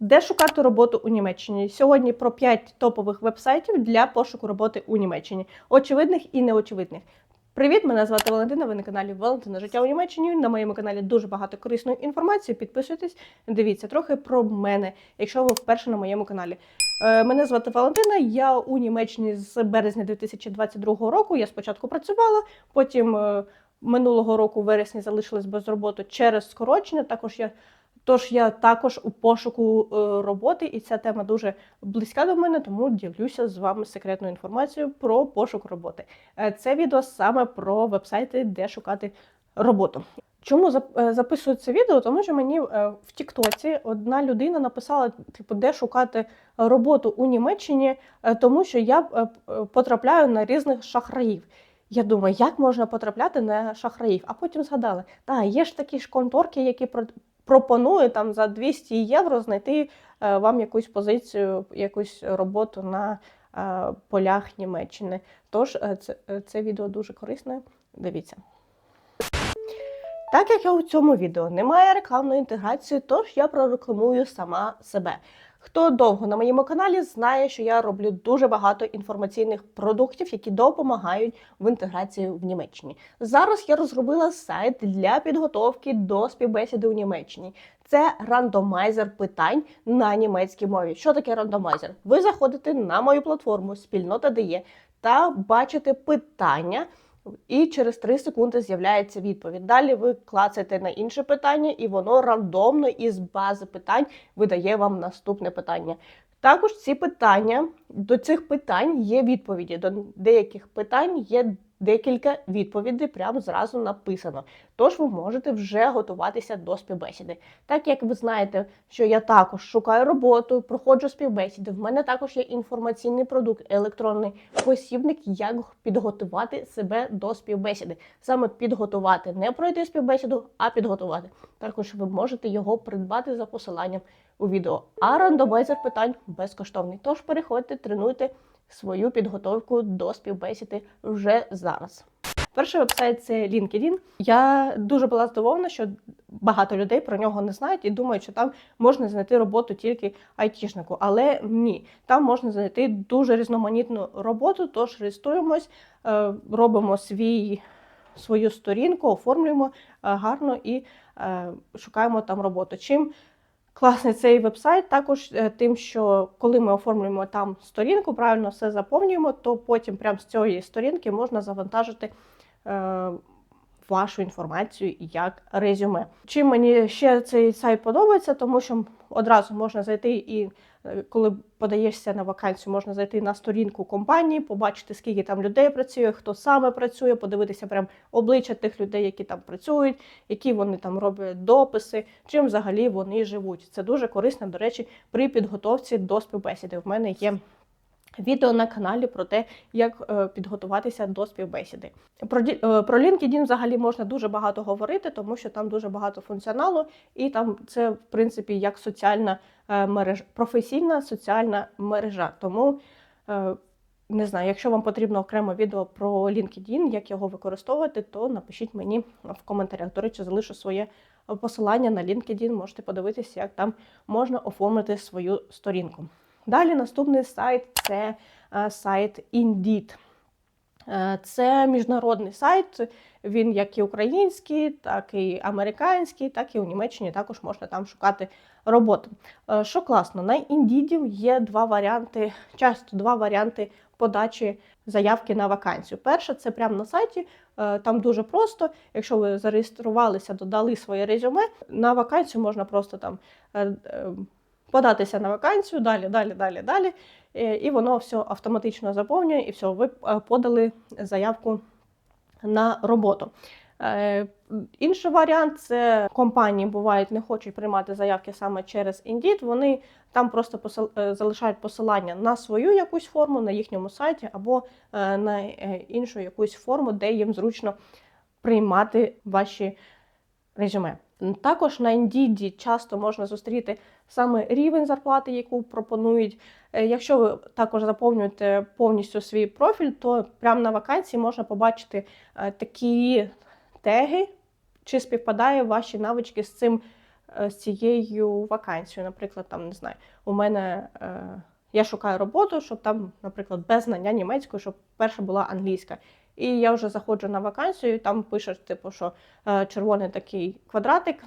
Де шукати роботу у Німеччині? Сьогодні про 5 топових вебсайтів для пошуку роботи у Німеччині, очевидних і неочевидних. Привіт, мене звати Валентина. Ви на каналі Валентина Життя у Німеччині. На моєму каналі дуже багато корисної інформації. Підписуйтесь, дивіться трохи про мене, якщо ви вперше на моєму каналі. Е, Мене звати Валентина. Я у Німеччині з березня 2022 року. Я спочатку працювала, потім е, минулого року в вересні залишилась без роботи через скорочення. Також я Тож я також у пошуку е, роботи, і ця тема дуже близька до мене, тому ділюся з вами секретною інформацією про пошук роботи. Е, Це відео саме про вебсайти, де шукати роботу. Чому е, записую це відео? Тому що мені в Тіктоці одна людина написала, типу, де шукати роботу у Німеччині, тому що я потрапляю на різних шахраїв. Я думаю, як можна потрапляти на шахраїв? А потім згадала, та є ж такі ж конторки, які пропонує там за 200 євро знайти е, вам якусь позицію, якусь роботу на е, полях Німеччини. Тож е, це, це відео дуже корисне. Дивіться. Так як я у цьому відео немає рекламної інтеграції, тож я прорекламую сама себе. Хто довго на моєму каналі знає, що я роблю дуже багато інформаційних продуктів, які допомагають в інтеграції в Німеччині. Зараз я розробила сайт для підготовки до співбесіди у Німеччині. Це рандомайзер питань на німецькій мові. Що таке рандомайзер? Ви заходите на мою платформу спільнота ДЕ та бачите питання. І через 3 секунди з'являється відповідь. Далі ви клацаєте на інше питання, і воно рандомно із бази питань видає вам наступне питання. Також ці питання до цих питань є відповіді. До деяких питань є декілька відповідей, прямо зразу написано. Тож ви можете вже готуватися до співбесіди. Так як ви знаєте, що я також шукаю роботу, проходжу співбесіди. В мене також є інформаційний продукт, електронний посібник, як підготувати себе до співбесіди. Саме підготувати, не пройти співбесіду, а підготувати. Також ви можете його придбати за посиланням у відео. А рандомайзер питань безкоштовний. Тож переходьте, тренуйте свою підготовку до співбесіди вже зараз. Перший вебсайт це LinkedIn. Я дуже була здивована, що багато людей про нього не знають і думають, що там можна знайти роботу тільки айтішнику. Але ні, там можна знайти дуже різноманітну роботу. Тож реєструємось, е, робимо свій, свою сторінку, оформлюємо е, гарно і е, шукаємо там роботу. Чим Класний цей вебсайт також е, тим, що коли ми оформлюємо там сторінку, правильно все заповнюємо, то потім прямо з цієї сторінки можна завантажити е, вашу інформацію як резюме. Чим мені ще цей сайт подобається, тому що одразу можна зайти і коли подаєшся на вакансію, можна зайти на сторінку компанії, побачити, скільки там людей працює, хто саме працює, подивитися прям обличчя тих людей, які там працюють, які вони там роблять дописи, чим взагалі вони живуть. Це дуже корисно, до речі, при підготовці до співбесіди. В мене є відео на каналі про те, як е, підготуватися до співбесіди. Про е, про LinkedIn взагалі можна дуже багато говорити, тому що там дуже багато функціоналу, і там це в принципі як соціальна е, мережа, професійна соціальна мережа. Тому не знаю, якщо вам потрібно окремо відео про LinkedIn, як його використовувати, то напишіть мені в коментарях. До речі, залишу своє посилання на LinkedIn, можете подивитися, як там можна оформити свою сторінку. Далі наступний сайт це е, сайт Indeed. Е, Це міжнародний сайт. Він як і український, так і американський, так і у Німеччині також можна там шукати роботу. Е, Що класно, на Indeed є два варіанти, часто два варіанти подачі заявки на вакансію. Перше, це прямо на сайті. Там дуже просто. Якщо ви зареєструвалися, додали своє резюме, на вакансію можна просто там податися на вакансію, далі, далі, далі, далі. Е, І воно все автоматично заповнює, і все, ви е, подали заявку на роботу. Е, Інший варіант це компанії бувають не хочуть приймати заявки саме через Indeed, Вони там просто посил- залишають посилання на свою якусь форму на їхньому сайті або на іншу якусь форму, де їм зручно приймати ваші резюме. Також на Indeed часто можна зустріти саме рівень зарплати, яку пропонують. Е, Якщо ви також заповнюєте повністю свій профіль, то прямо на вакансії можна побачити е, такі теги, чи співпадає ваші навички з цим е, з цією вакансією. Наприклад, там не знаю, у мене я шукаю роботу, щоб там, наприклад, без знання німецької, щоб перша була англійська. І я вже заходжу на вакансію, і там пишеш, типу, що е, червоний такий квадратик,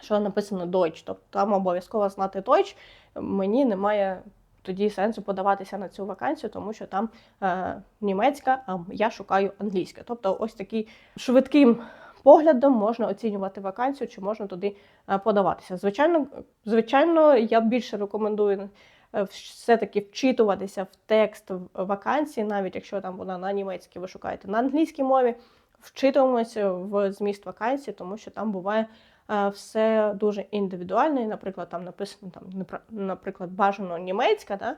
що написано Deutsch, тобто там обов'язково знати Deutsch. Мені немає тоді сенсу подаватися на цю вакансію, тому що там е, німецька, а я шукаю англійська. Тобто, ось такий швидким поглядом можна оцінювати вакансію, чи можна туди е, подаватися. Звичайно, звичайно, я більше рекомендую е, все-таки вчитуватися в текст вакансії, навіть якщо там вона на німецькій, ви шукаєте на англійській мові, вчитуємося в зміст вакансії, тому що там буває е, все дуже індивідуально. І, наприклад, там написано там, наприклад, бажано німецька, да?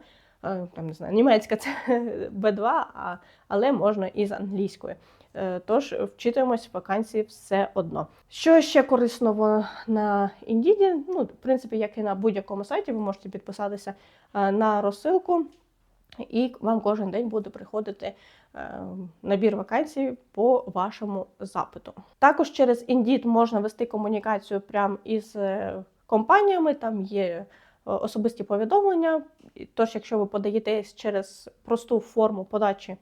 е, там не знаю, німецька це B2, а, але можна і з англійської. Е, Тож вчитуємось в вакансії все одно. Що ще корисно в- на Indeed? Ну, в принципі, як і на будь-якому сайті, ви можете підписатися на розсилку, і вам кожен день буде приходити е, набір вакансій по вашому запиту. Також через Indeed можна вести комунікацію прямо із е, компаніями, там є е, особисті повідомлення. Тож, якщо ви подаєтесь через просту форму подачі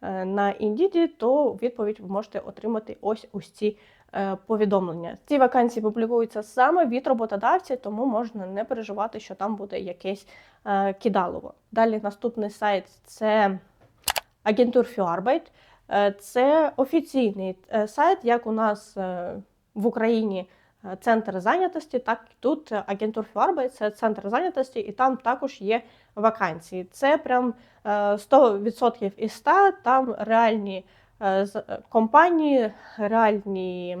на Indeed, то відповідь ви можете отримати ось ось ці повідомлення. Ці вакансії публікуються саме від роботодавця, тому можна не переживати, що там буде якесь е, кидалово. Далі наступний сайт це für Arbeit. Е, Це офіційний е, сайт, як у нас е, в Україні е, центр зайнятості, так і тут е, Agentur Arbeit – це центр зайнятості, і там також є вакансії. Це прям е, 100% із 100, там реальні е, е, компанії, реальні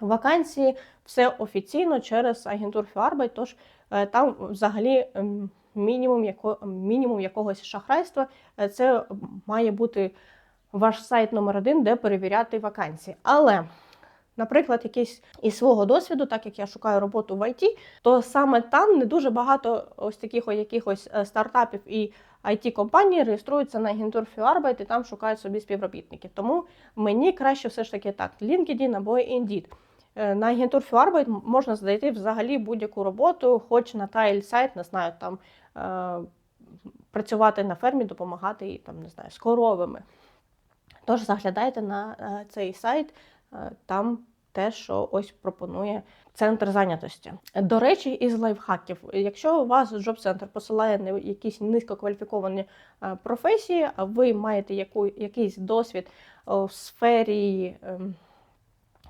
вакансії, все офіційно через агентур Фіарбайт, тож е, там взагалі мінімум, яко, мінімум якогось шахрайства. Е, Це має бути ваш сайт номер один, де перевіряти вакансії. Але, наприклад, якийсь із свого досвіду, так як я шукаю роботу в ІТ, то саме там не дуже багато ось таких якихось е, стартапів і it компаній реєструються на für Arbeit і там шукають собі співробітників. Тому мені краще все ж таки так: LinkedIn або Indeed. Е, На für Arbeit можна знайти взагалі будь-яку роботу, хоч на тайл сайт, не знаю, там е, працювати на фермі, допомагати і, там, не знаю, з коровами. Тож заглядайте на цей сайт, там те, що ось пропонує центр зайнятості. До речі, із лайфхаків, якщо у вас джоб-центр посилає на якісь низькокваліфіковані е, професії, а ви маєте яку, якийсь досвід е, в сфері, ем,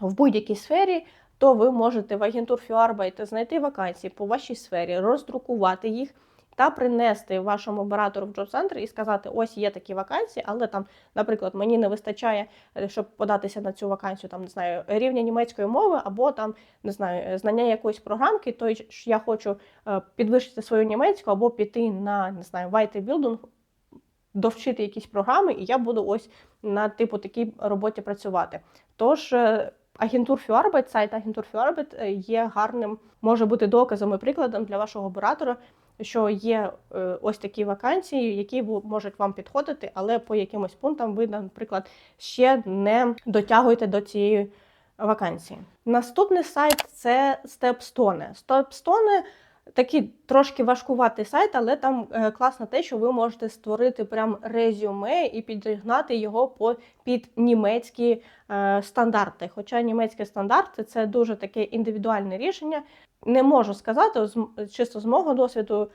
в будь-якій сфері, то ви можете в агентур Фіарбайт знайти вакансії по вашій сфері, роздрукувати їх та принести вашому оператору в джоб-центр і сказати: ось є такі вакансії, але там, наприклад, мені не вистачає, е, щоб податися на цю вакансію, там не знаю, рівня німецької мови, або там не знаю, знання якоїсь програмки, то я хочу е, підвищити свою німецьку, або піти на не знаю, вайти білдинг, довчити якісь програми, і я буду ось на типу такій роботі працювати. Тож. е, Агентур Фюарбет, сайт Агентур Фюарбет е, є гарним, може бути доказом і прикладом для вашого оператора, що є е, ось такі вакансії, які можуть вам підходити, але по якимось пунктам ви, наприклад, ще не дотягуєте до цієї вакансії. Наступний сайт це Stepstone. Stepstone такий трошки важкуватий сайт, але там е, класно те, що ви можете створити прям резюме і підігнати його по, під німецькі е, стандарти. Хоча німецькі стандарти це дуже таке індивідуальне рішення. Не можу сказати, чисто з мого досвіду,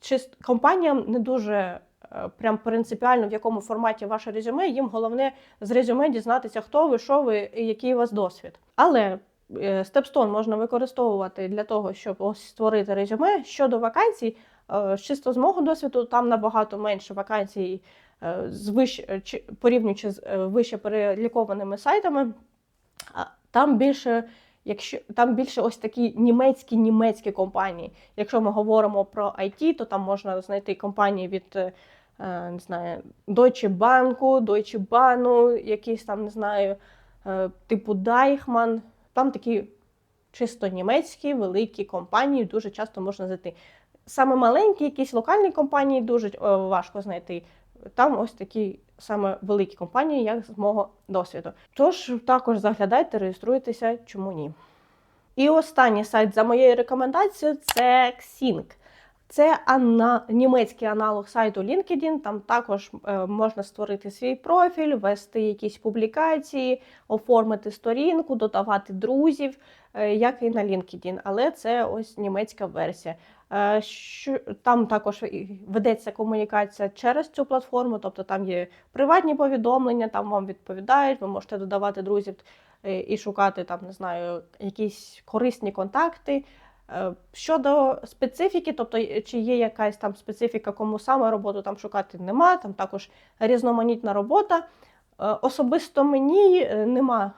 чис- компаніям не дуже е, прям принципіально в якому форматі ваше резюме. Їм головне з резюме дізнатися, хто ви, що ви і який у вас досвід. Але Stepstone можна використовувати для того, щоб ось створити резюме. Щодо вакансій, е, чисто з мого досвіду, там набагато менше вакансій е, з вищ... е, порівнюючи з вище перелікованими сайтами. А Там більше, якщо там більше ось такі німецькі німецькі компанії. Якщо ми говоримо про IT, то там можна знайти компанії від е, не знаю, Deutsche Bank, Deutsche Bahn, якісь там не знаю, е, типу Deichmann. Там такі чисто німецькі великі компанії дуже часто можна знайти. Саме маленькі, якісь локальні компанії дуже е, важко знайти. Там ось такі саме великі компанії, як з мого досвіду. Тож також заглядайте, реєструйтеся, чому ні. І останній сайт за моєю рекомендацією це Xing. Це ана... німецький аналог сайту LinkedIn. Там також е, можна створити свій профіль, вести якісь публікації, оформити сторінку, додавати друзів, як і на LinkedIn. Але це ось німецька версія. Е, там також ведеться комунікація через цю платформу, тобто там є приватні повідомлення, там вам відповідають, ви можете додавати друзів е, і шукати там, не знаю, якісь корисні контакти. Е, Щодо специфіки, тобто е, чи є якась там специфіка, кому саме роботу там шукати нема, там також різноманітна робота. Е, Особисто мені е, нема.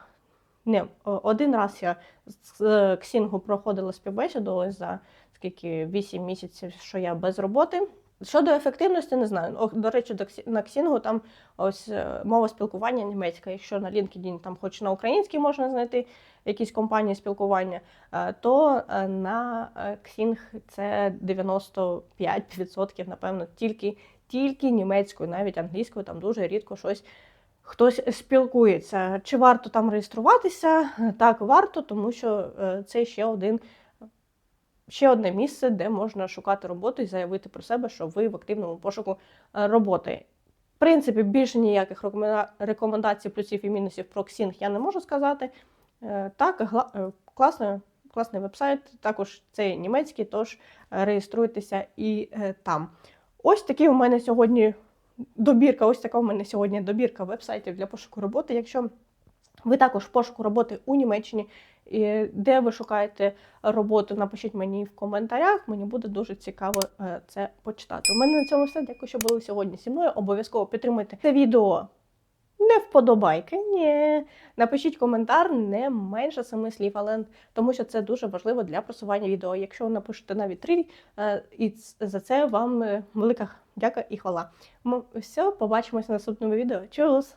Не, один раз я з е, Ксінгу проходила співбесіду ось за скільки 8 місяців, що я без роботи. Щодо ефективності, не знаю. О, до речі, на Ксінгу там ось е, мова спілкування німецька. Якщо на LinkedIn там хоч на українській можна знайти якісь компанії спілкування, е, то на Xing це 95%, напевно, тільки, тільки німецькою, навіть англійською, там дуже рідко щось хтось спілкується. Чи варто там реєструватися? Так, варто, тому що е, це ще один. Ще одне місце, де можна шукати роботу і заявити про себе, що ви в активному пошуку е, роботи. В принципі, більше ніяких рекомендацій, плюсів і мінусів про Xing я не можу сказати. Е, Так, е, класний, вебсайт, також це німецький, тож реєструйтеся і там. Ось такий у мене сьогодні добірка, ось така у мене сьогодні добірка вебсайтів для пошуку роботи. Якщо ви також в пошуку роботи у Німеччині, де ви шукаєте роботу, напишіть мені в коментарях. Мені буде дуже цікаво е, це почитати. У мене на цьому все. Дякую, що були сьогодні зі мною. Обов'язково підтримайте це відео. Не вподобайки, ні. Напишіть коментар не менше семи слів, але тому що це дуже важливо для просування відео. Якщо напишете навіть три, е, і за це вам е, велика дяка і хвала. М- Все, побачимося в наступному відео. Чус!